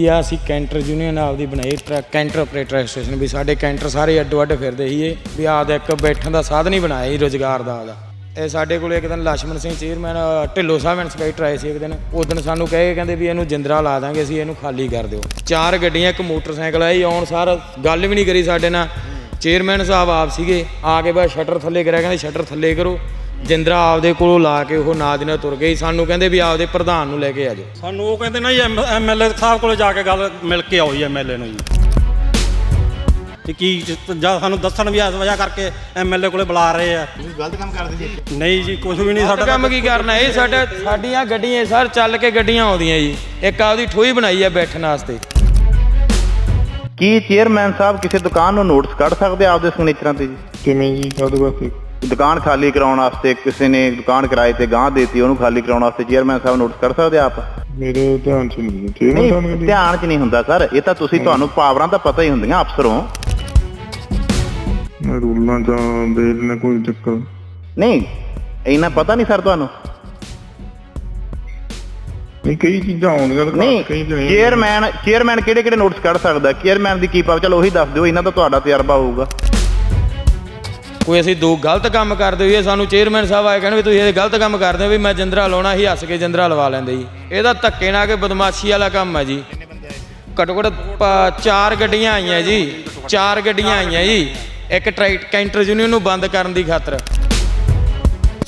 ਆ, ਅਸੀਂ canter union ਆਪਦੀ ਬਣਾਈ ਟਰੱਕ, ਕੈਂਟਰ ਆਪਰੇਟਰ ਐਸੋਸੀਏਸ਼ਨ ਵੀ ਸਾਡੇ ਕੈਂਟਰ ਸਾਰੇ ਅੱਡੋ ਅੱਡ ਫਿਰਦੇ ਸੀ ਇਹ ਵੀ ਆਪਦਾ ਇੱਕ ਬੈਠਣ ਦਾ ਸਾਧਨ ਹੀ ਬਣਾਇਆ ਸੀ ਰੋਜ਼ਗਾਰ ਦਾ ਆਪਦਾ। ਇਹ ਸਾਡੇ ਕੋਲ ਇੱਕ ਦਿਨ ਲక్ష్మణ ਸਿੰਘ ਚੇਅਰਮੈਨ, ਢਿੱਲੋ ਸਾਹਿਬ ਇੰਸਪੈਕਟਰ ਆਏ ਸੀ ਇੱਕ ਦਿਨ। ਉਸ ਦਿਨ ਸਾਨੂੰ ਕਹੇ ਕਹਿੰਦੇ ਵੀ ਇਹਨੂੰ ਜਿੰਦਰਾ ਲਾ ਦਾਂਗੇ, ਅਸੀਂ ਇਹਨੂੰ ਖਾਲੀ ਕਰ ਦਿਓ। ਚਾਰ ਗੱਡੀਆਂ, ਇੱਕ ਮੋਟਰਸਾਈਕਲ ਆਈ, ਆਉਣ ਸਾਰ ਗੱਲ ਵੀ ਨਹੀਂ ਕਰੀ ਸਾਡੇ ਨਾਲ। ਚੇਅਰਮੈਨ ਸਾਹਿਬ ਆਪ ਸੀਗੇ, ਆ ਕੇ ਬਸ ਸ਼ਟਰ ਥੱਲੇ ਕਰਿਆ, ਕਹਿੰਦੇ ਸ਼ਟਰ ਥੱਲੇ ਕਰੋ। ਜਿੰਦਰਾ ਆਪਦੇ ਕੋਲੋਂ ਲਾ ਕੇ ਉਹ ਨਾਲ ਦੀ ਨਾਲ ਤੁਰ ਗਏ ਸਾਨੂੰ ਕਹਿੰਦੇ ਵੀ ਆਪਦੇ ਪ੍ਰਧਾਨ ਨੂੰ ਲੈ ਕੇ ਆ ਜਾਓ। ਸਾਨੂੰ ਉਹ ਕਹਿੰਦੇ ਨਾ ਜੀ ਐਮਐਲਏ ਸਾਹਿਬ ਕੋਲੇ ਜਾ ਕੇ ਗੱਲ ਮਿਲ ਕੇ ਆਓ ਜੀ ਐਮਐਲਏ ਨੂੰ ਜੀ। ਤੇ ਕੀ ਜਾਂ ਸਾਨੂੰ ਦੱਸਣ ਵੀ ਇਸ ਵਜ੍ਹਾ ਕਰਕੇ ਐਮਐਲਏ ਕੋਲੇ ਬੁਲਾ ਰਹੇ ਆ। ਤੁਸੀਂ ਗਲਤ ਕੰਮ ਕਰਦੇ ਜੀ ਨਹੀਂ ਜੀ ਕੁਝ ਵੀ ਨਹੀਂ ਸਾਡਾ ਕੰਮ ਕੀ ਕਰਨਾ? ਇਹ ਸਾਡਾ ਸਾਡੀਆਂ ਗੱਡੀਆਂ ਸਰ ਚੱਲ ਕੇ ਗੱਡੀਆਂ ਆਉਂਦੀਆਂ ਜੀ। ਇੱਕ ਆਪਦੀ ਠੋਈ ਬਣਾਈ ਆ ਬੈਠਣ ਵਾਸਤੇ। ਕੀ ਚੇਅਰਮੈਨ ਸਾਹਿਬ ਕਿਸੇ ਦੁਕਾਨ ਨੂੰ ਨੋਟਿਸ ਕੱਢ ਸਕਦੇ ਆ ਆਪਦੇ ਸਿਗਨੇਚਰਾਂ ਤੇ ਜੀ? ਕਿਵੇਂ ਜੀ ਕਾਹਦੇ ਵਾਸਤੇ ਦੁਕਾਨ ਖਾਲੀ ਕਰਾਉਣ ਵਾਸਤੇ ਕਿਸੇ ਨੇ ਦੁਕਾਨ ਕਿਰਾਏ ਤੇ ਗਾਂ ਦੇਤੀ ਉਹਨੂੰ ਖਾਲੀ ਕਰਾਉਣ ਵਾਸਤੇ ਚੇਅਰਮੈਨ ਸਾਹਿਬ ਨੋਟਿਸ ਕੱਢ ਸਕਦੇ ਆਪ? ਮੇਰੇ ਧਿਆਨ ਚ ਨਹੀਂ ਚੇਅਰਮੈਨ ਸਾਹਿਬ ਨਹੀਂ ਨੇ ਧਿਆਨ 'ਚ ਨਹੀਂ ਹੁੰਦਾ ਸਰ। ਇਹ ਤਾਂ ਤੁਸੀਂ ਤੁਹਾਨੂੰ ਪਾਵਰਾਂ ਤਾਂ ਪਤਾ ਹੀ ਹੁੰਦੀਆਂ ਅਫਸਰੋਂ। ਮੈਂ ਰੂਲਾਂ ਜਾਂ ਦੇ ਨੇ ਕੋਈ ਚੱਕਰ? ਨਹੀਂ ਇੰਨਾ ਪਤਾ ਨਹੀਂ ਸਰ ਤੁਹਾਨੂੰ। ਨਹੀਂ ਕਈ ਚੀਜ਼ਾਂ ਆਉਂਦੀਆਂ ਤਾਂ ਕਈ ਨਹੀਂ ਚੇਅਰਮੈਨ ਚੇਅਰਮੈਨ ਕਿਹੜੇ ਕਿਹੜੇ ਨੋਟਿਸ ਕੱਢ ਸਕਦਾ? ਚੇਅਰਮੈਨ ਦੀ ਕੀ ਪਾਵਰ ਚਲੋ ਉਹੀ ਦੱਸ ਦਿਓ ਇਹਨਾਂ ਦਾ ਤੁਹਾਡਾ ਤਜਰਬਾ ਹੋਊਗਾ। ਕੋਈ ਅਸੀਂ ਦੋ ਗਲਤ ਕੰਮ ਕਰਦੇ ਹੋਈਏ, ਸਾਨੂੰ ਚੇਅਰਮੈਨ ਸਾਹਿਬ ਆਏ ਕਹਿਣ ਵੀ ਤੁਸੀਂ ਇਹ ਗਲਤ ਕੰਮ ਕਰਦੇ ਹੋ ਵੀ ਮੈਂ ਜਿੰਦਰਾ ਲਾਉਣਾ ਹੀ ਹੱਸ ਕੇ ਜਿੰਦਰਾ ਲਵਾ ਲੈਂਦੇ ਜੀ। ਇਹਦਾ ਧੱਕੇ ਨਾਲ ਕੇ ਬਦਮਾਸ਼ੀ ਵਾਲਾ ਕੰਮ ਹੈ ਜੀ। ਘੱਟੋ ਘੱਟ ਚਾਰ ਗੱਡੀਆਂ ਆਈਆਂ ਜੀ, ਚਾਰ ਗੱਡੀਆਂ ਆਈਆਂ ਜੀ। ਇੱਕ ਟਰੈਕ ਕੈਂਟਰ ਯੂਨੀਅਨ ਨੂੰ ਬੰਦ ਕਰਨ ਦੀ ਖਾਤਰ।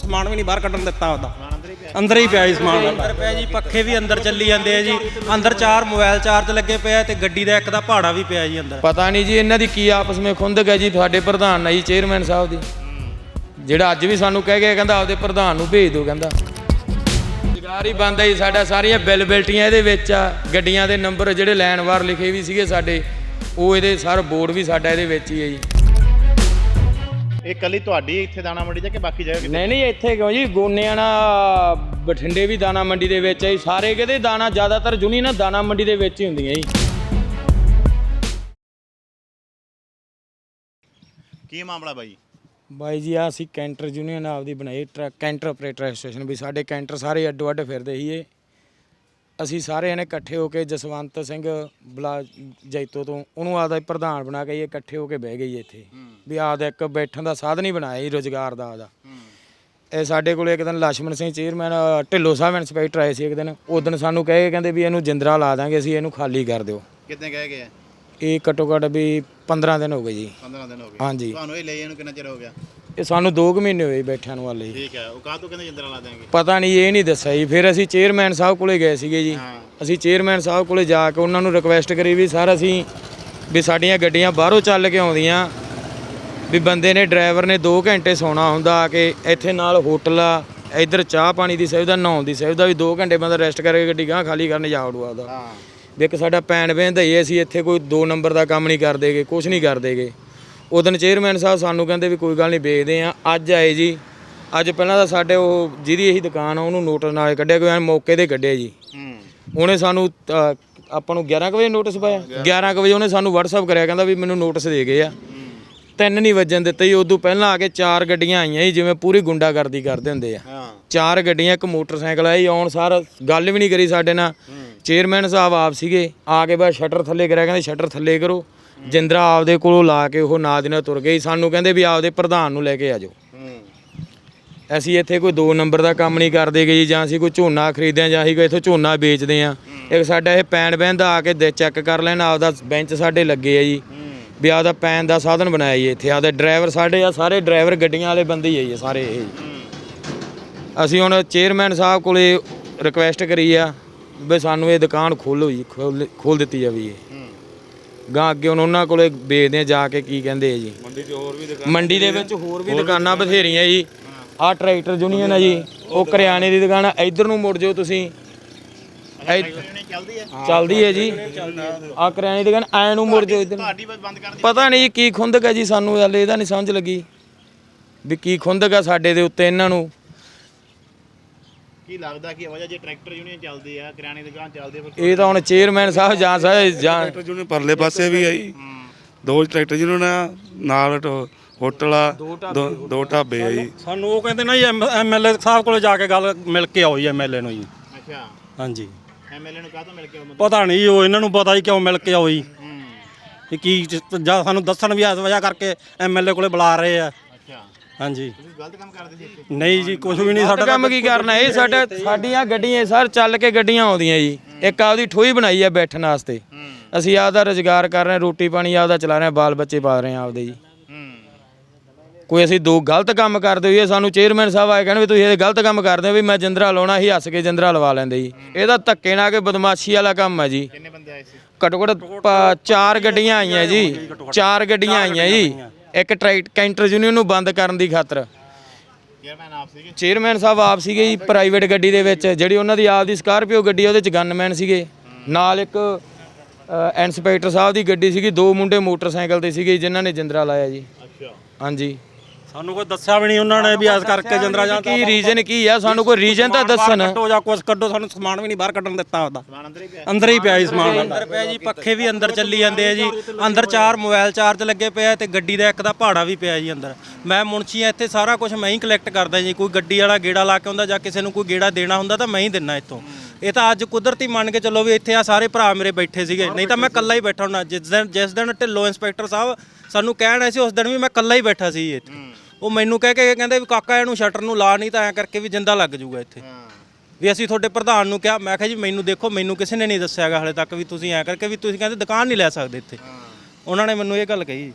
ਸਮਾਨ ਵੀ ਨਹੀਂ ਬਾਹਰ ਕੱਢਣ ਦਿੱਤਾ ਉਹਦਾ। ਅੰਦਰ ਹੀ ਪਿਆ ਜੀ ਸਮਾਨ। ਅੰਦਰ ਪਿਆ ਜੀ ਪੱਖੇ ਵੀ ਅੰਦਰ ਚੱਲੀ ਜਾਂਦੇ ਆ ਜੀ। ਅੰਦਰ ਚਾਰ ਮੋਬਾਈਲ ਚਾਰਜ ਲੱਗੇ ਪਏ ਆ ਤੇ ਗੱਡੀ ਦਾ ਇੱਕ ਦਾ ਭਾੜਾ ਵੀ ਪਿਆ ਜੀ ਅੰਦਰ। ਪਤਾ ਨਹੀਂ ਜੀ ਇਹਨਾਂ ਦੀ ਕੀ ਆਪਸ ਵਿੱਚ ਖੁੰਦਕ ਹੈ ਜੀ ਤੁਹਾਡੇ ਪ੍ਰਧਾਨ ਨਾਲ ਜੀ ਚੇਅਰਮੈਨ ਸਾਹਿਬ ਦੀ। ਜਿਹੜਾ ਅੱਜ ਵੀ ਸਾਨੂੰ ਕਹਿ ਗਿਆ ਕਹਿੰਦਾ ਆਪਦੇ ਪ੍ਰਧਾਨ ਨੂੰ ਭੇਜ ਦਿਓ ਕਹਿੰਦਾ। ਰੁਜ਼ਗਾਰ ਹੀ ਬੰਦ ਹੈ ਜੀ ਸਾਡਾ ਸਾਰੀਆਂ ਬਿੱਲ ਬਿਲਟੀਆਂ ਇਹਦੇ ਵਿੱਚ ਆ। ਗੱਡੀਆਂ ਦੇ ਨੰਬਰ ਜਿਹੜੇ ਲਾਈਨ ਵਾਰ ਲਿਖੇ ਵੀ ਸੀਗੇ ਸਾਡੇ ਉਹ ਇਹਦੇ ਸਰ ਬੋਰਡ ਵੀ ਸਾਡਾ ਇਹਦੇ ਵਿੱਚ ਹੀ ਹੈ ਜੀ। ਇਹ ਕੱਲੀ ਤੁਹਾਡੀ ਇੱਥੇ ਦਾਣਾ ਮੰਡੀ ਜਾਂ ਕਿ ਬਾਕੀ ਜਗ੍ਹਾ ਕਿਤੇ? ਨਹੀਂ ਨਹੀਂ ਇੱਥੇ ਕਿਉਂ ਜੀ? ਗੋਨਿਆਣਾ ਬਠਿੰਡੇ ਵੀ ਦਾਣਾ ਮੰਡੀ ਦੇ ਵਿੱਚ ਹੈ ਜੀ। ਸਾਰੇ ਕਿਤੇ ਦਾਣਾ ਜ਼ਿਆਦਾਤਰ ਜੁਨੀ ਨਾ ਦਾਣਾ ਮੰਡੀ ਦੇ ਵਿੱਚ ਹੀ ਹੁੰਦੀਆਂ ਜੀ। ਕੀ ਮਾਮਲਾ ਬਾਈ? ਬਾਈ ਜੀ ਆ ਅਸੀਂ ਕੈਂਟਰ ਯੂਨੀਅਨ ਆਪਦੀ ਬਣਾਈ ਟਰੱਕ ਕੈਂਟਰ ਆਪਰੇਟਰ ਐਸੋਸੀਏਸ਼ਨ ਵੀ ਸਾਡੇ ਕੈਂਟਰ ਸਾਰੇ ਅੱਡੋ ਅੱਡ ਫਿਰਦੇ ਸੀਗੇ। ਅਸੀਂ ਸਾਰੇ ਨੇ ਇਕੱਠੇ ਹੋ ਕੇ ਜਸਵੰਤ ਸਿੰਘ ਬਲਾ ਜੈਤੋ ਤੋਂ ਉਹਨੂੰ ਆਦਾ ਪ੍ਰਧਾਨ ਬਣਾ ਕੇ ਇਕੱਠੇ ਹੋ ਕੇ ਬਹਿ ਗਈ ਇੱਥੇ। ਵੀ ਆਦਾ ਇੱਕ ਬੈਠਣ ਦਾ ਸਾਧਨ ਹੀ ਬਣਾਇਆ ਜੀ ਰੋਜ਼ਗਾਰ ਦਾ ਆਦਾ ਇਹ ਸਾਡੇ ਕੋਲ ਇੱਕ ਦਿਨ ਲక్ష్మణ ਸਿੰਘ ਚੇਅਰਮੈਨ ਢਿੱਲੋ ਸਾਹਿਬ ਇੰਸਪੈਕਟਰ ਆਏ ਸੀ ਇੱਕ ਦਿਨ। ਉਸ ਦਿਨ ਸਾਨੂੰ ਕਹੇ ਕਹਿੰਦੇ ਵੀ ਇਹਨੂੰ ਜਿੰਦਰਾ ਲਾ ਦਾਂਗੇ ਅਸੀਂ ਇਹਨੂੰ ਖਾਲੀ ਕਰ ਦਿਓ। ਕਿੰਨੇ ਕਹਿ ਗਏ ਇਹ ਘੱਟੋ ਘੱਟ ਵੀ 15 ਦਿਨ ਹੋ ਗਏ ਜੀ। 15 ਦਿਨ ਹੋ ਗਏ। ਹਾਂਜੀ। ਤੁਹਾਨੂੰ ਇਹ ਲਈ ਇਹਨੂੰ ਕਿੰਨਾ ਚਿਰ ਹੋ ਗਿਆ? ਇਹ ਸਾਨੂੰ 2 ਮਹੀਨੇ ਹੋਏ ਬੈਠਿਆਂ ਨੂੰ ਹਾਲੇ। ਠੀਕ ਹੈ ਉਹ ਕਾਹ ਤੋਂ ਕਹਿੰਦੇ ਜਿੰਦਰਾ ਲਾ ਦੇਣਗੇ? ਪਤਾ ਨਹੀਂ ਇਹ ਨਹੀਂ ਦੱਸਿਆ ਜੀ। ਫਿਰ ਅਸੀਂ ਚੇਅਰਮੈਨ ਸਾਹਿਬ ਕੋਲੇ ਗਏ ਸੀਗੇ ਜੀ। ਅਸੀਂ ਚੇਅਰਮੈਨ ਸਾਹਿਬ ਕੋਲੇ ਜਾ ਕੇ ਉਹਨਾਂ ਨੂੰ ਰਿਕਵੈਸਟ ਕਰੀ ਵੀ ਸਰ ਅਸੀਂ ਵੀ ਸਾਡੀਆਂ ਗੱਡੀਆਂ ਬਾਹਰੋਂ ਚੱਲ ਕੇ ਆਉਂਦੀਆਂ। ਵੀ ਬੰਦੇ ਨੇ ਡਰਾਈਵਰ ਨੇ 2 ਘੰਟੇ ਸੌਣਾ ਹੁੰਦਾ ਆ ਕੇ ਇੱਥੇ ਨਾਲ ਹੋਟਲ ਆ ਇੱਧਰ ਚਾਹ ਪਾਣੀ ਦੀ ਸੁਵਿਧਾ ਨਹਾਉਣ ਦੀ ਸੁਵਿਧਾ ਵੀ 2 ਘੰਟੇ ਬੰਦਾ ਰੈਸਟ ਕਰਕੇ ਗੱਡੀ ਗਾਂ ਖਾਲੀ ਕਰਨ ਜਾ ਵੜੂ ਆਪਦਾ। ਵੀ ਇੱਕ ਸਾਡਾ ਪੈਣ ਹੀ ਅਸੀਂ ਇੱਥੇ ਕੋਈ 2 ਨੰਬਰ ਦਾ ਕੰਮ ਨਹੀਂ ਕਰਦੇਗੇ ਕੁਝ ਨਹੀਂ ਕਰਦੇਗੇ ਉਦੋਂ ਚੇਅਰਮੈਨ ਸਾਹਿਬ ਸਾਨੂੰ ਕਹਿੰਦੇ ਵੀ ਕੋਈ ਗੱਲ ਨਹੀਂ ਵੇਚਦੇ ਆ ਅੱਜ ਆਏ ਜੀ। ਅੱਜ ਪਹਿਲਾਂ ਤਾਂ ਸਾਡੇ ਉਹ ਜਿਹਦੀ ਇਹੀ ਦੁਕਾਨ ਆ ਉਹਨੂੰ ਨੋਟਿਸ ਨਾਲ ਕੱਢਿਆ ਕੋਈ ਮੌਕੇ ਤੇ ਕੱਢਿਆ ਜੀ। ਉਹਨੇ ਸਾਨੂੰ ਆਪਾਂ ਨੂੰ 11 ਕੁ ਵਜੇ ਨੋਟਿਸ ਪਾਇਆ। 11 ਕੁ ਵਜੇ ਉਹਨੇ ਸਾਨੂੰ WhatsApp ਕਰਿਆ ਕਹਿੰਦਾ ਵੀ ਮੈਨੂੰ ਨੋਟਿਸ ਦੇ ਗਏ ਆ। ਤਿੰਨ ਨਹੀਂ ਵੱਜਣ ਦਿੱਤੇ ਜੀ ਉਦੋਂ ਪਹਿਲਾਂ ਆ ਕੇ ਚਾਰ ਗੱਡੀਆਂ ਆਈਆਂ ਜੀ ਜਿਵੇਂ ਪੂਰੀ ਗੁੰਡਾਗਰਦੀ ਕਰਦੇ ਹੁੰਦੇ ਆ। ਚਾਰ ਗੱਡੀਆਂ ਇੱਕ ਮੋਟਰਸਾਈਕਲ ਆਈ ਆਉਣ ਸਾਰ ਗੱਲ ਵੀ ਨਹੀਂ ਕਰੀ ਸਾਡੇ ਨਾਲ। ਚੇਅਰਮੈਨ ਸਾਹਿਬ ਆਪ ਸੀਗੇ ਆ ਕੇ ਬਸ ਸ਼ਟਰ ਥੱਲੇ ਕਰਿਆ ਕਹਿੰਦੇ ਸ਼ਟਰ ਥੱਲੇ ਕਰੋ। ਜਿੰਦਰਾ ਆਪਦੇ ਕੋਲੋਂ ਲਾ ਕੇ ਉਹ ਨਾਲ ਦੀ ਨਾਲ ਤੁਰ ਗਏ ਸਾਨੂੰ ਕਹਿੰਦੇ ਵੀ ਆਪਦੇ ਪ੍ਰਧਾਨ ਨੂੰ ਲੈ ਕੇ ਆ ਜਾਓ। ਅਸੀਂ ਇੱਥੇ ਕੋਈ 2 ਨੰਬਰ ਦਾ ਕੰਮ ਨਹੀਂ ਕਰਦੇ ਗੇ ਜੀ ਜਾਂ ਅਸੀਂ ਕੋਈ ਝੋਨਾ ਖਰੀਦਦੇ ਆ ਜਾਂ ਅਸੀਂ ਕੋਈ ਇੱਥੋਂ ਝੋਨਾ ਵੇਚਦੇ ਆ। ਇੱਕ ਸਾਡਾ ਇਹ ਪੈਣ ਬਹਿੰਦਾ ਆ ਕੇ ਦੇ ਚੈੱਕ ਕਰ ਲੈਣ ਆਪਦਾ ਬੈਂਚ ਸਾਡੇ ਲੱਗੇ ਆ ਜੀ। ਵੀ ਆਪਦਾ ਪੈਣ ਦਾ ਸਾਧਨ ਬਣਾਇਆ ਜੀ ਇੱਥੇ। ਆਪਦੇ ਡਰਾਈਵਰ ਸਾਡੇ ਆ ਸਾਰੇ ਡਰਾਈਵਰ ਗੱਡੀਆਂ ਵਾਲੇ ਬੰਦੇ ਹੀ ਆ ਜੀ ਸਾਰੇ ਇਹ ਅਸੀਂ ਹੁਣ ਚੇਅਰਮੈਨ ਸਾਹਿਬ ਕੋਲੇ ਰਿਕੁਐਸਟ ਕਰੀ ਆ ਵੀ ਸਾਨੂੰ ਇਹ ਦੁਕਾਨ ਖੋਲੋ ਜੀ ਖੋਲ ਖੋਲ ਦਿੱਤੀ ਜਾਵੇ ਇਹ ਗਾਂ ਅੱਗੇ ਹੁਣ ਉਹਨਾਂ ਕੋਲੇ ਵੇਚਦੇ ਆ ਜਾ ਕੇ ਕੀ ਕਹਿੰਦੇ ਆ ਜੀ। ਮੰਡੀ 'ਚ ਹੋਰ ਵੀ ਮੰਡੀ ਦੇ ਵਿੱਚ ਹੋਰ ਵੀ ਦੁਕਾਨਾਂ ਬਥੇਰੀਆਂ ਜੀ। ਆਹ ਟਰੈਕਟਰ ਯੂਨੀਅਨ ਆ ਜੀ ਉਹ ਕਰਿਆਨੇ ਦੀ ਦੁਕਾਨ ਆ। ਇੱਧਰ ਨੂੰ ਮੁੜ ਜਾਓ ਤੁਸੀਂ। ਚੱਲਦੀ ਹੈ ਚੱਲਦੀ ਹੈ ਜੀ। ਆ। ਕਰਿਆਨੇ ਦੀ ਦੁਕਾਨ ਐ ਨੂੰ ਮੁੜ ਜਾਓ ਇੱਧਰ ਪਤਾ ਨਹੀਂ ਜੀ ਕੀ ਖੁੰਦਕ ਹੈ ਜੀ ਸਾਨੂੰ ਹਲੇ ਇਹਦਾ ਨਹੀਂ ਸਮਝ ਲੱਗੀ। ਵੀ ਕੀ ਖੁੰਦਕ ਆ ਸਾਡੇ ਦੇ ਉੱਤੇ ਇਹਨਾਂ ਨੂੰ। ਕੀ ਲੱਗਦਾ ਕਿ ਵਜ੍ਹਾ ਜੇ ਟਰੈਕਟਰ ਯੂਨੀਅਨ ਚੱਲਦੀ ਆ ਕਿਰਾਣੇ ਦੀ ਦੁਕਾਨ ਚੱਲਦੀ ਆ ਫਿਰ ਇਹ ਤਾਂ ਹੁਣ ਚੇਅਰਮੈਨ ਸਾਹਿਬ ਜਾਂ ਸਾਹਿਬ ਜਾਂ ਟਰੈਕਟਰ ਯੂਨੀਅਨ ਪਰਲੇ ਪਾਸੇ ਵੀ ਆਈ ਦੋ ਟਰੈਕਟਰ ਯੂਨੀਅਨ ਆ ਨਾਲ ਟ- ਹੋਟਲ ਆ ਦੋ ਦੋ ਢਾਬੇ ਆ ਜੀ। ਸਾਨੂੰ ਉਹ ਕਹਿੰਦੇ ਨਾ ਜੀ ਐਮਐਲਏ ਸਾਹਿਬ ਕੋਲੇ ਜਾ ਕੇ ਗੱਲ ਮਿਲ ਕੇ ਆਓ ਜੀ ਐਮਐਲਏ ਨੂੰ ਜੀ। ਅੱਛਾ। ਹਾਂਜੀ। ਐਮਐਲਏ ਨੂੰ ਕਾਹਤੋਂ ਮਿਲ ਕੇ ਆਓ ਮਤਲਬ? ਪਤਾ ਨਹੀਂ ਉਹ ਇਹਨਾਂ ਨੂੰ ਪਤਾ ਹੀ ਕਿਉਂ ਮਿਲ ਕੇ ਆਉਈ ਕਿ ਕੀ ਜਾਂ ਸਾਨੂੰ ਦੱਸਣ ਵੀ ਇਸ ਵਜ੍ਹਾ ਕਰਕੇ ਐਮਐਲਏ ਕੋਲੇ ਬੁਲਾ ਰਹੇ ਆ। ਹਾਂਜੀ। ਤੁਸੀਂ ਗਲਤ ਕੰਮ ਕਰਦੇ ਸੀ ਇੱਥੇ? ਨਹੀਂ ਜੀ ਕੁਝ ਵੀ ਨਹੀਂ ਸਾਡਾ ਕੰਮ ਕੀ ਕਰਨਾ? ਇਹ ਸਾਡਾ ਸਾਡੀਆਂ ਗੱਡੀਆਂ ਸਰ ਚੱਲ ਕੇ ਗੱਡੀਆਂ ਆਉਂਦੀਆਂ ਜੀ। ਇੱਕ ਆਪਦੀ ਠੋਈ ਬਣਾਈ ਹੈ ਬੈਠਣ ਵਾਸਤੇ। ਅਸੀਂ ਆਪਦਾ ਰੋਜ਼ਗਾਰ ਕਰ ਰਹੇ ਰੋਟੀ ਪਾਣੀ ਆਪਦਾ ਚਲਾ ਰਹੇ ਬਾਲ ਬੱਚੇ ਪਾਲ ਰਹੇ ਆਪਦੇ ਜੀ। ਕੋਈ ਅਸੀਂ ਦੋ ਗਲਤ ਕੰਮ ਕਰਦੇ ਹੋਈਏ ਸਾਨੂੰ ਚੇਅਰਮੈਨ ਸਾਹਿਬ ਆਏ ਕਹਿੰਦੇ ਵੀ ਤੁਸੀਂ ਇਹ ਗਲਤ ਕੰਮ ਕਰਦੇ ਹੋ ਵੀ ਮੈਂ ਜਿੰਦਰਾ ਲਾਉਣਾ ਹੀ ਹੱਸ ਕੇ ਜਿੰਦਰਾ ਲਵਾ ਲੈਂਦੇ ਜੀ। ਇਹਦਾ ਧੱਕੇ ਨਾਲ ਕੇ ਬਦਮਾਸ਼ੀ ਵਾਲਾ ਕੰਮ ਹੈ ਜੀ। ਕਿੰਨੇ ਬੰਦੇ ਆਏ ਸੀ? ਘੱਟੋ ਘੱਟ ਪ- ਚਾਰ ਗੱਡੀਆਂ ਆਈਆਂ ਜੀ। ਚਾਰ ਗੱਡੀਆਂ ਆਈਆਂ ਜੀ। ਇੱਕ ਟਰੈਕ ਕੈਂਟਰ ਯੂਨੀਅਨ ਨੂੰ ਬੰਦ ਕਰਨ ਦੀ ਖਾਤਰ। ਚੇਅਰਮੈਨ ਆਪ ਸੀਗੇ? ਚੇਅਰਮੈਨ ਸਾਹਿਬ ਆਪ ਸੀਗੇ ਜੀ ਪ੍ਰਾਈਵੇਟ ਗੱਡੀ ਦੇ ਵਿੱਚ। ਜਿਹੜੀ ਉਹਨਾਂ ਦੀ ਆਪ ਦੀ ਸਕਾਰਪੀਓ ਗੱਡੀ ਉਹਦੇ ਚ ਗਨਮੈਨ ਸੀਗੇ। ਨਾਲ ਇੱਕ ਇੰਸਪੈਕਟਰ ਸਾਹਿਬ ਦੀ ਗੱਡੀ ਸੀਗੀ ਦੋ ਮੁੰਡੇ ਮੋਟਰਸਾਈਕਲ ਤੇ ਸੀਗੇ ਜਿਨ੍ਹਾਂ ਨੇ ਜਿੰਦਰਾ ਲਾਇਆ ਜੀ। ਅੱਛਾ। ਹਾਂਜੀ। ਸਾਨੂੰ ਕੋਈ ਦੱਸਿਆ ਵੀ ਨਹੀਂ ਉਹਨਾਂ ਨੇ ਵੀ ਇਸ ਕਰਕੇ ਜੰਦਰਾ ਜਾਂ ਕੀ ਰੀਜ਼ਨ ਕੀ ਆ? ਸਾਨੂੰ ਕੋਈ ਰੀਜ਼ਨ ਤਾਂ ਦੱਸਣ। ਕੱਢੋ ਜਾਂ ਕੁਝ ਕੱਢੋ ਸਾਨੂੰ ਸਮਾਨ ਵੀ ਨਹੀਂ ਬਾਹਰ ਕੱਢਣ ਦਿੱਤਾ ਉਹਦਾ। ਸਮਾਨ ਅੰਦਰ ਹੀ ਪਿਆ। ਅੰਦਰ ਹੀ ਪਿਆ ਜੀ ਸਮਾਨ। ਅੰਦਰ ਪਿਆ ਜੀ ਪੱਖੇ ਵੀ ਅੰਦਰ ਚੱਲੀ ਜਾਂਦੇ ਆ ਜੀ। ਅੰਦਰ ਚਾਰ ਮੋਬਾਈਲ ਚਾਰਜ ਲੱਗੇ ਪਿਆ ਤੇ ਗੱਡੀ ਦਾ ਇੱਕ ਦਾ ਭਾੜਾ ਵੀ ਪਿਆ ਜੀ ਅੰਦਰ। ਮੈਂ ਮੁਨਸ਼ੀ ਆ ਇੱਥੇ ਸਾਰਾ ਕੁਝ ਮੈਂ ਹੀ ਕਲੈਕਟ ਕਰਦਾ ਜੀ। ਕੋਈ ਗੱਡੀ ਵਾਲਾ ਗੇੜਾ ਲਾ ਕੇ ਆਉਂਦਾ ਜਾਂ ਕਿਸੇ ਨੂੰ ਕੋਈ ਗੇੜਾ ਦੇਣਾ ਹੁੰਦਾ ਤਾਂ ਮੈਂ ਹੀ ਦਿੰਨਾ ਇੱਥੋਂ। ਇਹ ਤਾਂ ਅੱਜ ਕੁਦਰਤੀ ਮੰਨ ਕੇ ਚੱਲੋ ਵੀ ਇੱਥੇ ਆ ਸਾਰੇ ਭਰਾ ਮੇਰੇ ਬੈਠੇ ਸੀਗੇ। ਨਹੀਂ ਤਾਂ ਮੈਂ ਇਕੱਲਾ ਹੀ ਬੈਠਾ ਹੁੰਦਾ। ਜਿਸ ਦਿਨ ਜਿਸ ਦਿਨ ਢਿੱਲੋਂ ਇੰਸਪੈਕਟਰ ਸਾਹਿਬ ਸਾਨੂੰ ਕਹਿਣ ਆਏ ਸੀ ਉਸ ਦਿਨ ਵੀ ਮੈਂ ਇਕੱਲਾ ਹੀ ਬੈਠਾ ਸੀ ਇੱਥੇ। ਉਹ ਮੈਨੂੰ ਕਹਿ ਕੇ ਕਹਿੰਦੇ ਵੀ ਕਾਕਾ ਇਹਨੂੰ ਸ਼ਟਰ ਨੂੰ ਲਾ ਨਹੀਂ ਤਾਂ ਐਂ ਕਰਕੇ ਵੀ ਜਿੰਦਾ ਲੱਗ ਜਾਊਗਾ ਇੱਥੇ। ਵੀ ਅਸੀਂ ਤੁਹਾਡੇ ਪ੍ਰਧਾਨ ਨੂੰ ਕਿਹਾ ਮੈਂ ਕਿਹਾ ਜੀ ਮੈਨੂੰ ਦੇਖੋ ਮੈਨੂੰ ਕਿਸੇ ਨੇ ਨਹੀਂ ਦੱਸਿਆਗਾ ਹਲੇ ਤੱਕ ਵੀ ਤੁਸੀਂ ਐਂ ਕਰਕੇ ਵੀ ਤੁਸੀਂ ਕਹਿੰਦੇ ਦੁਕਾਨ ਨਹੀਂ ਲੈ ਸਕਦੇ ਇੱਥੇ। ਉਹਨਾਂ ਨੇ ਮੈਨੂੰ ਇਹ ਗੱਲ ਕਹੀ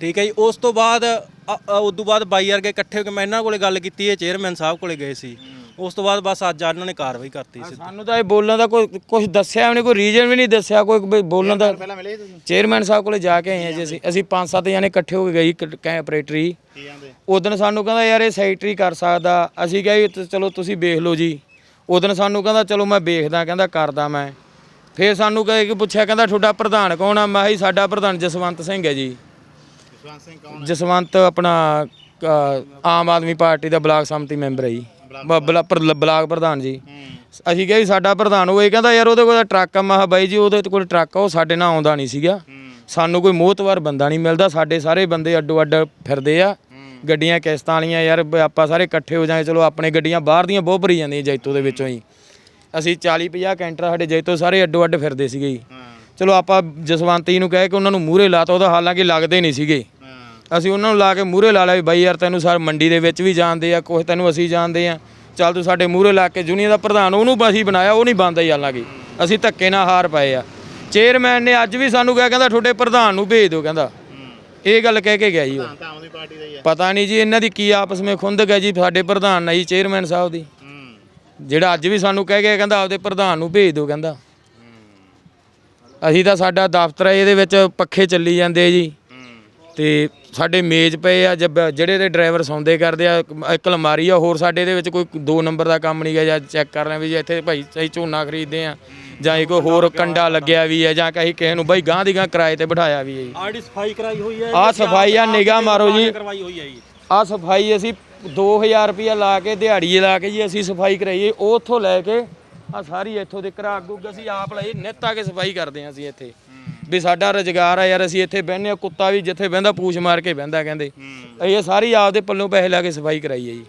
ਠੀਕ ਹੈ ਜੀ ਉਸ ਤੋਂ ਬਾਅਦ ਉਸ ਤੋਂ ਬਾਅਦ ਬਾਈ ਵਰਗੇ ਇਕੱਠੇ ਹੋ ਕੇ ਮੈਂ ਇਹਨਾਂ ਕੋਲੇ ਗੱਲ ਕੀਤੀ ਹੈ ਚੇਅਰਮੈਨ ਸਾਹਿਬ ਕੋਲੇ ਗਏ ਸੀ। ਉਸ ਤੋਂ ਬਾਅਦ ਬਸ ਅੱਜ ਇਹਨਾਂ ਨੇ ਕਾਰਵਾਈ ਕਰਤੀ ਸੀ। ਸਾਨੂੰ ਤਾਂ ਇਹ ਬੋਲਣ ਦਾ ਕੋਈ ਕੁਝ ਦੱਸਿਆ ਨਹੀਂ ਕੋਈ ਰੀਜ਼ਨ ਵੀ ਨਹੀਂ ਦੱਸਿਆ ਕੋਈ ਵੀ ਬੋਲਣ ਦਾ ਪਹਿਲਾਂ ਮਿਲੇ ਸੀ ਤੁਸੀਂ? ਚੇਅਰਮੈਨ ਸਾਹਿਬ ਕੋਲੇ ਜਾ ਕੇ ਆਏ ਹਾਂ ਜੀ ਅਸੀਂ। ਅਸੀਂ ਪੰਜ ਸੱਤ ਜਣੇ ਇਕੱਠੇ ਹੋ ਕੇ ਗਏ ਕੈ ਆਪਰੇਟਰੀ। ਕੀ ਉਦੋਂ ਸਾਨੂੰ ਕਹਿੰਦਾ ਯਾਰ ਇਹ ਸੈਕਟਰੀ ਕਰ ਸਕਦਾ। ਅਸੀਂ ਕਿਹਾ ਵੀ ਤੇ ਚਲੋ ਤੁਸੀਂ ਵੇਖ ਲਓ ਜੀ। ਉਦੋਂ ਸਾਨੂੰ ਕਹਿੰਦਾ ਚਲੋ ਮੈਂ ਵੇਖਦਾ। ਕਹਿੰਦਾ ਕਰਦਾ ਮੈਂ। ਫੇਰ ਸਾਨੂੰ ਕਹੇ ਕਿ ਪੁੱਛਿਆ ਕਹਿੰਦਾ ਤੁਹਾਡਾ ਪ੍ਰਧਾਨ ਕੌਣ ਆ? ਮੈਂ ਜੀ ਸਾਡਾ ਪ੍ਰਧਾਨ ਜਸਵੰਤ ਸਿੰਘ ਹੈ ਜੀ। ਜਸਵੰਤ ਸਿੰਘ ਕੌਣ ਜਸਵੰਤ ਆਪਣਾ ਅ, ਆਮ ਆਦਮੀ ਪਾਰਟੀ ਦਾ ਬਲਾਕ ਸੰਮਤੀ ਮੈਂਬਰ ਹੈ ਜੀ। ਬਲਾ- ਪ੍ਰ- ਬਲਾਕ ਪ੍ਰਧਾਨ ਜੀ। ਅਸੀਂ ਕਿਹਾ ਵੀ ਸਾਡਾ ਪ੍ਰਧਾਨ ਉਹ ਇਹ ਕਹਿੰਦਾ ਯਾਰ ਉਹਦੇ ਕੋਲ ਤਾਂ ਟਰੱਕ ਆ। ਮੈਂ ਕਿਹਾ ਬਾਈ ਜੀ ਉਹਦੇ ਕੋਲ ਟਰੱਕ ਆ ਉਹ ਸਾਡੇ ਨਾਲ ਆਉਂਦਾ ਨਹੀਂ ਸੀਗਾ। ਸਾਨੂੰ ਕੋਈ ਮੋਹਤਵਾਰ ਬੰਦਾ ਨਹੀਂ ਮਿਲਦਾ। ਸਾਡੇ ਸਾਰੇ ਬੰਦੇ ਅੱਡੋ ਅੱਡ ਫਿਰਦੇ ਆ। ਗੱਡੀਆਂ ਕਿਸ਼ਤਾਂ ਵਾਲੀਆਂ ਯਾਰ ਬ- ਆਪਾਂ ਸਾਰੇ ਇਕੱਠੇ ਹੋ ਜਾਏ ਚਲੋ ਆਪਣੇ ਗੱਡੀਆਂ ਬਾਹਰ ਦੀਆਂ ਬਹੁਤ ਭਰੀ ਜਾਂਦੀਆਂ ਜੈਤੋ ਦੇ ਵਿੱਚੋਂ ਹੀ। ਅਸੀਂ 40 50 ਕੈਂਟਰ ਸਾਡੇ ਜੈਤੋ ਸਾਰੇ ਅੱਡੋ ਅੱਡ ਫਿਰਦੇ ਸੀਗੇ ਜੀ। ਚਲੋ ਆਪਾਂ ਜਸਵੰਤੀ ਨੂੰ ਕਹਿ ਕੇ ਉਹਨਾਂ ਨੂੰ ਮੂਹਰੇ ਲਾਤਾ। ਉਹਦਾ ਹਾਲਾਂਕਿ ਲੱਗਦੇ ਨਹੀਂ ਸੀਗੇ। ਅਸੀਂ ਉਹਨਾਂ ਨੂੰ ਲਾ ਕੇ ਮੂਹਰੇ ਲਾ ਲਿਆ ਵੀ ਬਾਈ ਯਾਰ ਤੈਨੂੰ ਸਰ ਮੰਡੀ ਦੇ ਵਿੱਚ ਵੀ ਜਾਣਦੇ ਆ ਕੁਛ ਤੈਨੂੰ ਅਸੀਂ ਜਾਣਦੇ ਆ। ਚੱਲ ਤੂੰ ਸਾਡੇ ਮੂਹਰੇ ਲਾ ਕੇ ਜੁਨੀਅਰ ਦਾ ਪ੍ਰਧਾਨ ਉਹਨੂੰ ਅਸੀਂ ਬਣਾਇਆ ਉਹ ਨਹੀਂ ਬਣਦਾ ਹੀ ਹਾਲਾਂਕਿ ਅਸੀਂ ਧੱਕੇ ਨਾਲ ਹਾਰ ਪਏ ਆ। ਚੇਅਰਮੈਨ ਨੇ ਅੱਜ ਵੀ ਸਾਨੂੰ ਕਿਹਾ ਕਹਿੰਦਾ ਤੁਹਾਡੇ ਪ੍ਰਧਾਨ ਨੂੰ ਭੇਜ ਦਿਓ ਕਹਿੰਦਾ। ਇਹ ਗੱਲ ਕਹਿ ਕੇ ਗਿਆ ਜੀ ਉਹ। ਤਾਂ ਆਮਦੀ ਪਾਰਟੀ ਦਾ ਹੀ ਆ। ਪਤਾ ਨਹੀਂ ਜੀ ਇਹਨਾਂ ਦੀ ਕੀ ਆਪਸ ਵਿੱਚ ਖੁੰਦਕ ਹੈ ਜੀ ਸਾਡੇ ਪ੍ਰਧਾਨ ਨਾਲ ਜੀ ਚੇਅਰਮੈਨ ਸਾਹਿਬ ਦੀ। ਜਿਹੜਾ ਅੱਜ ਵੀ ਸਾਨੂੰ ਕਹਿ ਗਿਆ ਕਹਿੰਦਾ ਆਪਦੇ ਪ੍ਰਧਾਨ ਨੂੰ ਭੇਜ ਦਿਓ ਕਹਿੰਦਾ। ਅਸੀਂ ਤਾਂ ਸਾਡਾ ਦਫ਼ਤਰ ਹੈ ਇਹਦੇ ਵਿੱਚ ਪੱਖੇ ਚੱਲੀ ਜਾਂਦੇ ਜੀ। ਤੇ ਸਾਡੇ ਮੇਜ਼ ਪਏ ਆ ਜਬ- ਜਿਹੜੇ ਦੇ ਡਰਾਈਵਰ ਸੌਂਦੇ ਕਰਦੇ ਆ ਇੱਕ ਅਲਮਾਰੀ ਆ ਹੋਰ ਸਾਡੇ ਦੇ ਵਿੱਚ ਕੋਈ ਦੋ ਨੰਬਰ ਦਾ ਕੰਮ ਨਹੀਂ ਗਾ ਜਾਂ ਚੈੱਕ ਕਰ ਰਹੇ ਵੀ ਜੇ ਇੱਥੇ ਭਾਈ ਸਹੀ ਝੋਨਾ ਖਰੀਦਦੇ ਆ ਜਾਂ ਇਹ ਕੋਈ ਹੋਰ ਕੰਡਾ ਲੱਗਿਆ ਵੀ ਹੈ ਜਾਂ ਕਹੀਂ ਕਿਸੇ ਨੂੰ ਬਾਈ ਗਾਂ ਦੀ ਗਾਂ ਕਿਰਾਏ ਤੇ ਬਿਠਾਇਆ ਵੀ ਹੈ ਜੀ। ਆੜੀ ਸਫ਼ਾਈ ਕਰਾਈ ਹੋਈ ਹੈ ਆਹ ਸਫ਼ਾਈ ਆ ਨਿਗਾਹ ਮਾਰੋ ਜੀ। ਕਰਵਾਈ ਹੋਈ ਹੈ ਜੀ। ਆ ਸਫ਼ਾਈ ਅਸੀਂ 2000 ਰੁਪਇਆ ਲਾ ਕੇ ਦਿਹਾੜੀ ਲਾ ਕੇ ਜੀ ਅਸੀਂ ਸਫ਼ਾਈ ਕਰਾਈਏ ਉਹ ਉੱਥੋਂ ਲੈ ਕੇ ਆ ਸਾਰੀ ਇੱਥੋਂ ਦੇ ਘਰਾ ਅੱਗੂ ਅਸੀਂ ਆਪ ਲਈ ਨਿੱਤ ਆ ਕੇ ਸਫ਼ਾਈ ਕਰਦੇ ਹਾਂ ਅਸੀਂ ਇੱਥੇ। ਵੀ ਸਾਡਾ ਰੁਜ਼ਗਾਰ ਆ ਯਾਰ ਅਸੀਂ ਇੱਥੇ ਬਹਿੰਦੇ ਆ ਕੁੱਤਾ ਵੀ ਜਿੱਥੇ ਬਹਿੰਦਾ ਪੂਛ ਮਾਰ ਕੇ ਬਹਿੰਦਾ ਕਹਿੰਦੇ। ਇਹ ਸਾਰੀ ਆਪਦੇ ਪੱਲੋਂ ਪੈਸੇ ਲਾ ਕੇ ਸਫ਼ਾਈ ਕਰਾਈਏ ਜੀ।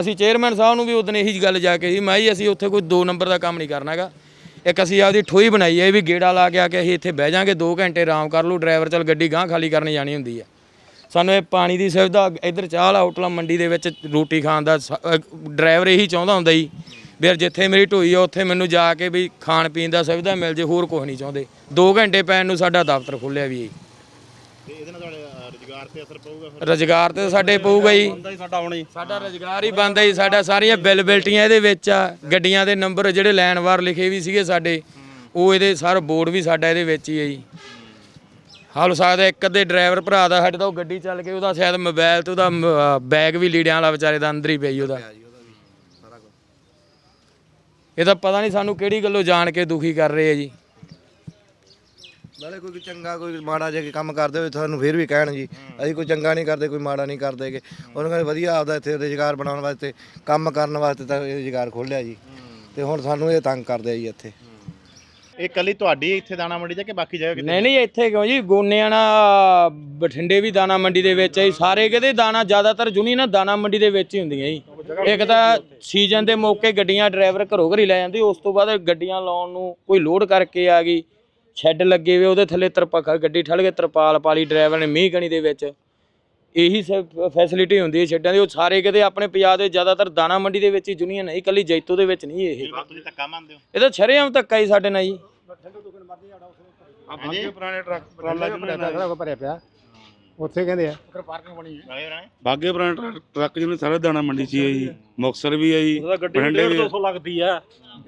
ਅਸੀਂ ਚੇਅਰਮੈਨ ਸਾਹਿਬ ਨੂੰ ਵੀ ਉਦੋਂ ਇਹੀ ਗੱਲ ਜਾ ਕੇ ਮੈਂ ਜੀ ਅਸੀਂ ਉੱਥੇ ਕੋਈ 2 ਨੰਬਰ ਦਾ ਕੰਮ ਨਹੀਂ ਕਰਨਾਗਾ ਇੱਕ ਅਸੀਂ ਆਪਦੀ ਠੋਈ ਬਣਾਈ ਹੈ ਵੀ ਗੇੜਾ ਲਾ ਕੇ ਆ ਕੇ ਅਸੀਂ ਇੱਥੇ ਬਹਿ ਜਾਾਂਗੇ 2 ਘੰਟੇ ਆਰਾਮ ਕਰ ਲੂ ਡਰਾਈਵਰ ਚੱਲ ਗੱਡੀ ਗਾਂ ਖਾਲੀ ਕਰਨ ਜਾਣੀ ਹੁੰਦੀ ਆ ਸਾਨੂੰ ਇਹ ਪਾਣੀ ਦੀ ਸੁਵਿਧਾ ਇੱਧਰ ਚਾਹ ਵਾਲਾ ਹੋਟਲਾਂ ਮੰਡੀ ਦੇ ਵਿੱਚ ਰੋਟੀ ਖਾਣ ਦਾ ਡਰਾਈਵਰ ਇਹੀ ਚਾਹੁੰਦਾ ਹੁੰਦਾ ਜੀ। ਵੀ ਯਾਰ ਜਿੱਥੇ ਮੇਰੀ ਢੋਈ ਆ ਉੱਥੇ ਮੈਨੂੰ ਜਾ ਕੇ ਵੀ ਖਾਣ ਪੀਣ ਦਾ ਸੁਵਿਧਾ ਮਿਲ ਜੇ ਹੋਰ ਕੁਝ ਨਹੀਂ ਚਾਹੁੰਦੇ। 2 ਘੰਟੇ ਪੈਣ ਨੂੰ ਸਾਡਾ ਦਫ਼ਤਰ ਖੁੱਲਿਆ ਵੀ ਹੈ ਤੇ ਇਹਦੇ ਨਾਲ ਤੁਹਾਡੇ ਅ, ਰੁਜ਼ਗਾਰ ਤੇ ਅਸਰ ਪਊਗਾ ਫਿਰ? ਰੁਜ਼ਗਾਰ ਤੇ ਸਾਡੇ ਪਊਗਾ ਜੀ ਹੀ ਸਾਡਾ ਆਉਣਾ ਜੀ ਸਾਡਾ ਰੁਜ਼ਗਾਰ ਹੀ ਬੰਦ ਹੈ ਜੀ ਸਾਡਾ ਸਾਰੀਆਂ ਬਿੱਲ ਬਿਲਟੀਆਂ ਇਹਦੇ ਵਿੱਚ ਆ। ਗੱਡੀਆਂ ਦੇ ਨੰਬਰ ਜਿਹੜੇ ਲੈਣ ਵਾਰ ਲਿਖੇ ਵੀ ਸੀਗੇ ਸਾਡੇ ਉਹ ਇਹਦੇ ਸਾਰਾ ਬੋਰਡ ਵੀ ਸਾਡਾ ਇਹਦੇ ਵਿੱਚ ਹੀ ਹੈ ਜੀ। ਹਾਲ ਸਕਦਾ ਇੱਕ ਅੱਧੇ ਡਰਾਈਵਰ ਭਰਾ ਦਾ ਸਾਡੇ ਤਾਂ ਉਹ ਗੱਡੀ ਚੱਲ ਕੇ ਉਹਦਾ ਸ਼ਾਇਦ ਮੋਬਾਈਲ ਤੇ ਉਹਦਾ ਬੈਗ ਵੀ ਲੀੜਿਆਂ ਵਾਲਾ ਵਿਚਾਰੇ ਦਾ ਅੰਦਰ ਹੀ ਪਈ ਉਹਦਾ। ਇਹ ਤਾਂ ਪਤਾ ਨਹੀਂ ਸਾਨੂੰ ਕਿਹੜੀ ਗੱਲੋਂ ਜਾਣ ਕੇ ਦੁਖੀ ਕਰ ਰਹੇ ਆ ਜੀ। ਨਾਲੇ ਕੋਈ ਚੰਗਾ ਕੋਈ ਮਾੜਾ ਜਿਹਾ ਕੰਮ ਕਰਦੇ ਹੋਏ ਤੁਹਾਨੂੰ ਫਿਰ ਵੀ ਕਹਿਣ ਜੀ ਅਸੀਂ ਕੋਈ ਚੰਗਾ ਨਹੀਂ ਕਰਦੇ ਕੋਈ ਮਾੜਾ ਨਹੀਂ ਕਰਦੇਗੇ ਉਹਨਾਂ ਕਹਿੰਦੇ ਵਧੀਆ ਆਪਦਾ ਇੱਥੇ ਰੁਜ਼ਗਾਰ ਬਣਾਉਣ ਵਾਸਤੇ ਕੰਮ ਕਰਨ ਵਾਸਤੇ ਤਾਂ ਇਹ ਰੁਜ਼ਗਾਰ ਖੋਲਿਆ ਜੀ। ਤੇ ਹੁਣ ਸਾਨੂੰ ਇਹ ਤੰਗ ਕਰਦੇ ਆ ਜੀ ਇੱਥੇ। ਇਹ ਕੱਲੀ ਤੁਹਾਡੀ ਇੱਥੇ ਦਾਣਾ ਮੰਡੀ 'ਚ ਕਿ ਬਾਕੀ ਜਗ੍ਹਾ ਕਿਤੇ ਨਹੀਂ ਨਹੀਂ, ਇੱਥੇ ਕਿਉਂ ਜੀ? ਗੋਨਿਆਣਾ ਬਠਿੰਡੇ ਵੀ ਦਾਣਾ ਮੰਡੀ ਦੇ ਵਿੱਚ ਹੈ ਜੀ। ਸਾਰੇ ਕਿਤੇ ਦਾਣਾ, ਜ਼ਿਆਦਾਤਰ ਜੁਨੀ ਨਾ ਦਾਣਾ ਮੰਡੀ ਦੇ ਵਿੱਚ ਹੀ ਹੁੰਦੀਆਂ ਜੀ। ਇੱਕ ਤਾਂ ਸੀਜ਼ਨ ਦੇ ਮੌਕੇ ਗੱਡੀਆਂ ਡਰਾਈਵਰ ਘਰੋਂ ਘਰੀ ਲੈ ਜਾਂਦੇ, ਉਸ ਤੋਂ ਬਾਅਦ ਗੱਡੀਆਂ ਲਾਉਣ ਨੂੰ ਕੋਈ ਲੋਡ ਕਰਕੇ ਆ ਗਈ। ਸ਼ੈੱਡ ਲੱਗੇ ਹੋਏ, ਉਹਦੇ ਥੱਲੇ ਤਰਪਾ, ਗੱਡੀ ਠੜ ਕੇ ਤਰਪਾਲ ਪਾਲੀ, ਡਰਾਈਵਰ ਨੇ ਮੀਂਹ ਗਣੀ ਦੇ ਵਿੱਚ। ਇਹੀ ਫੈਸਿਲਿਟੀ ਹੁੰਦੀ ਹੈ ਸ਼ੈੱਡਾਂ ਦੀ ਉਹ ਸਾਰੇ ਕਿਤੇ ਆਪਣੇ ਪੰਜਾਬ ਦੇ ਜ਼ਿਆਦਾਤਰ ਦਾਣਾ ਮੰਡੀ ਦੇ ਵਿੱਚ ਹੀ ਜੁਨੀਅਰ ਨਹੀਂ ਇਕੱਲੀ ਜੈਤੋ ਦੇ ਵਿੱਚ ਨਹੀਂ ਇਹ। ਤੁਸੀਂ ਧੱਕਾ ਮੰਨਦੇ ਹੋ? ਇਹ ਤਾਂ ਛਰੇਆਮ ਧੱਕਾ ਹੀ ਸਾਡੇ ਨਾਲ ਜੀ। ਹਾਂਜੀ। ਪੁਰਾਣੇ ਟਰੱਕ ਟਰਾਲਾ ਭਰਿਆ ਪਿਆ। ਉੱਥੇ ਕਹਿੰਦੇ ਆ। ਬਾਗੇ ਪੁਰਾਣੇ ਟਰੱਕ- ਟਰੱਕ ਜਿਹਨੇ ਸਾਰੇ ਦਾਣਾ ਮੰਡੀ 'ਚ ਹੀ ਹੈ ਜੀ ਮੁਕਤਸਰ ਵੀ ਹੈ ਜੀ ਬਠਿੰਡੇ ਵੀ ਹੈ। ਲੱਗਦੀ ਆ।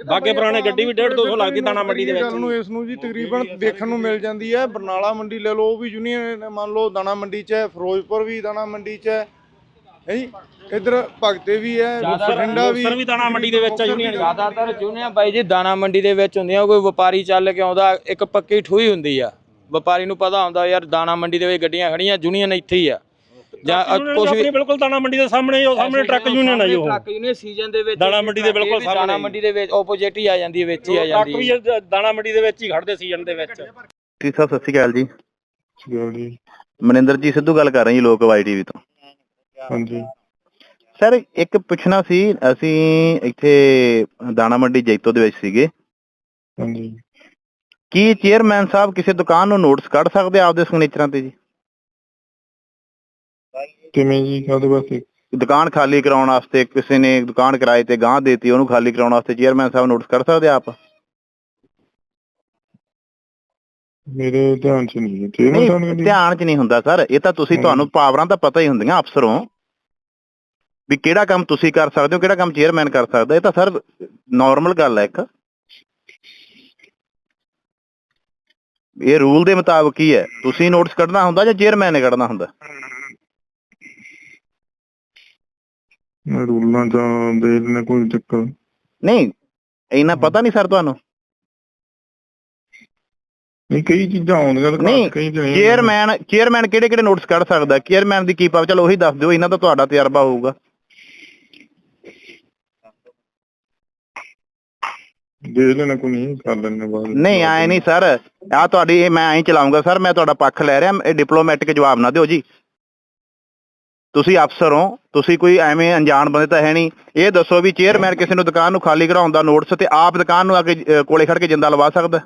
ਬਾਗੇ ਪੁਰਾਣੇ ਗੱਡੀ ਵੀ 1.5 200 ਲੱਗਦੀ ਦਾਣਾ ਮੰਡੀ ਦੇ ਵਿੱਚ। ਗੱਲ ਨੂੰ ਇਸ ਨੂੰ ਜੀ ਤਕਰੀਬਨ ਦੇਖਣ ਨੂੰ ਮਿਲ ਜਾਂਦੀ ਹੈ। ਬਰਨਾਲਾ ਮੰਡੀ ਲੈ ਲਓ ਉਹ ਵੀ ਯੂਨੀਅਨ ਮੰਨ ਲਓ ਦਾਣਾ ਮੰਡੀ 'ਚ ਹੈ ਫਿਰੋਜ਼ਪੁਰ ਵੀ ਦਾਣਾ ਮੰਡੀ 'ਚ ਹੈ। ਹੈ ਜੀ ਇੱਧਰ ਭਗਤੇ ਵੀ ਹੈ ਬਠਿੰਡਾ ਵੀ। ਵੀ ਦਾਣਾ ਮੰਡੀ ਦੇ ਵਿੱਚ ਆ ਯੂਨੀਅਨ ਜ਼ਿਆਦਾਤਰ ਜੁਨੀਆ ਬਾਈ ਜੀ ਦਾਣਾ ਮੰਡੀ ਦੇ ਵਿੱਚ ਹੁੰਦੀਆਂ ਕੋਈ ਵਪਾਰੀ ਚੱਲ ਕੇ ਆਉਂਦਾ ਇੱਕ ਪੱਕੀ ਠੂਈ ਹੁੰਦੀ ਆ। ਵਪਾਰੀ ਨੂੰ ਪਤਾ ਹੁੰਦਾ ਯਾਰ ਦਾਣਾ ਮੰਡੀ ਦੇ ਵਿੱਚ ਗੱਡੀਆਂ ਖੜੀਆਂ ਜੁਨੀਅਨ ਇੱਥੇ ਹੀ ਆ। ਜਾਂ ਕੁਝ ਵੀ ਬਿਲਕੁਲ ਦਾਣਾ ਮੰਡੀ ਦੇ ਸਾਹਮਣੇ ਉਹ ਸਾਹਮਣੇ ਟਰੱਕ ਯੂਨੀਅਨ ਆ ਜੀ ਉਹ। ਟਰੱਕ ਯੂਨੀਅਨ ਸੀਜ਼ਨ ਦੇ ਵਿੱਚ ਦਾਣਾ ਮੰਡੀ ਦੇ ਬਿਲਕੁਲ ਵੀ ਦਾਣਾ ਸਾਹਮਣੇ ਮੰਡੀ ਦੇ ਵਿੱਚ ਆਪੋਜੀਟ ਹੀ ਆ ਜਾਂਦੀ ਹੈ ਵਿੱਚ ਹੀ ਆ ਟਰੱਕ ਜਾਂਦੀ ਵੀ ਹੈ। ਦਾਣਾ ਮੰਡੀ ਦੇ ਵਿੱਚ ਹੀ ਖੜਦੇ ਸੀਜ਼ਨ ਦੇ ਵਿੱਚ। ਜੀ ਸਾਹਿਬ ਸਤਿ ਸ਼੍ਰੀ ਅਕਾਲ ਜੀ। ਜੀ। ਮਨਿੰਦਰ ਜੀ ਸਿੱਧੂ ਗੱਲ ਕਰ ਰਹੇ ਜੀ ਲੋਕ ਵਾਈ ਟੀਵੀ ਤੋਂ। ਹਾਂਜੀ। ਸਰ ਇੱਕ ਪੁੱਛਣਾ ਸੀ ਅਸੀਂ ਇੱਥੇ ਦਾਣਾ ਮੰਡੀ ਜੈਤੋ ਦੇ ਵਿੱਚ ਸੀਗੇ। ਹਾਂਜੀ। ਕੀ ਚੇਅਰਮੈਨ ਸਾਹਿਬ ਕਿਸੇ ਦੁਕਾਨ ਨੂੰ ਨੋਟਿਸ ਕੱਢ ਸਕਦੇ ਆ ਆਪਦੇ ਸਿਗਨੇਚਰਾਂ ਤੇ ਜੀ? ਕਿਵੇਂ ਜੀ? ਕਾਹਦੇ ਵਾਸਤੇ ਦੁਕਾਨ ਖਾਲੀ ਕਰਾਉਣ ਵਾਸਤੇ ਕਿਸੇ ਨੇ ਦੁਕਾਨ ਕਿਰਾਏ ਤੇ ਗਾਂਹ ਦੇਤੀ ਉਹਨੂੰ ਖਾਲੀ ਕਰਾਉਣ ਵਾਸਤੇ ਚੇਅਰਮੈਨ ਸਾਹਿਬ ਨੋਟਿਸ ਕੱਢ ਸਕਦੇ ਆ ਆਪ? ਮੇਰੇ ਧਿਆਨ ਚ ਨਹੀਂ ਹੈ। ਚੇਅਰਮੈਨ ਸਾਹਿਬ ਨੇ ਧਿਆਨ 'ਚ ਨਹੀਂ ਹੁੰਦਾ ਸਰ। ਇਹ ਤਾਂ ਤੁਸੀਂ। ਤੁਹਾਨੂੰ ਪਾਵਰਾਂ ਤਾਂ ਪਤਾ ਹੀ ਹੁੰਦੀਆਂ ਅਫਸਰੋਂ ਵੀ ਕਿਹੜਾ ਕੰਮ ਤੁਸੀਂ ਕਰ ਸਕਦੇ ਹੋ ਕਿਹੜਾ ਕੰਮ ਚੇਅਰਮੈਨ ਕਰ ਸਕਦਾ। ਇਹ ਤਾਂ ਸਰ ਨਾਰਮਲ ਗੱਲ ਹੈ ਇੱਕ। ਇਹ ਰੂਲ ਦੇ ਮੁਤਾਬਕ ਹੀ ਹੈ। ਤੁਸੀਂ ਨੋਟਿਸ ਕੱਢਣਾ ਹੁੰਦਾ ਜਾਂ ਚੇਅਰਮੈਨ ਨੇ ਕੱਢਣਾ ਹੁੰਦਾ? ਰੂਲਾਂ ਜਾਂ ਦੇ ਨੇ ਕੋਈ ਚੱਕਰ ਨਹੀਂ। ਇੰਨਾ ਪਤਾ ਨਹੀਂ ਸਰ ਤੁਹਾਨੂੰ? ਨਹੀਂ ਕਈ ਚੀਜ਼ਾਂ ਆਉਂਦੀਆਂ ਚ, ਕਈ ਨਹੀਂ। ਚੇਅਰਮੈਨ ਚੇਅਰਮੈਨ ਕਿਹੜੇ ਕਿਹੜੇ ਨੋਟਿਸ ਕੱਢ ਸਕਦਾ? ਚੇਅਰਮੈਨ ਦੀ ਕੀ ਪਾਵਰ ਚਲੋ ਉਹੀ ਦੱਸ ਦਿਓ ਇਹਨਾਂ ਦਾ ਤੁਹਾਡਾ ਤਜਰਬਾ ਹੋਊਗਾ। ਦੇਖ ਲੈਣਾ ਕੋਈ ਨਹੀਂ ਕਰ ਲੈਣੇ ਬਾਅਦ। ਨਹੀਂ ਆਏ ਨਹੀਂ ਸਰ। ਆ ਤੁਹਾਡੀ ਇਹ ਮੈਂ ਐਂ ਚਲਾਉਂਗਾ ਸਰ ਮੈਂ ਤੁਹਾਡਾ ਪੱਖ ਲੈ ਰਿਹਾ ਇਹ ਡਿਪਲੋਮੈਟਿਕ ਜਵਾਬ ਨਾ ਦਿਓ ਜੀ। ਤੁਸੀਂ ਅਫਸਰ ਹੋ ਤੁਸੀਂ ਕੋਈ ਐਵੇਂ ਅਣਜਾਣ ਬੰਦੇ ਤਾਂ ਹੈ ਨਹੀਂ। ਇਹ ਦੱਸੋ ਵੀ ਚੇਅਰਮੈਨ ਕਿਸੇ ਨੂੰ ਦੁਕਾਨ ਨੂੰ ਖਾਲੀ ਕਰਾਉਣ ਦਾ ਨੋਟਿਸ ਤੇ ਆਪ ਦੁਕਾਨ ਨੂੰ ਆ ਕੇ ਕੋਲੇ ਖੜ ਕੇ ਜਿੰਦਾ ਲਵਾ ਸਕਦਾ।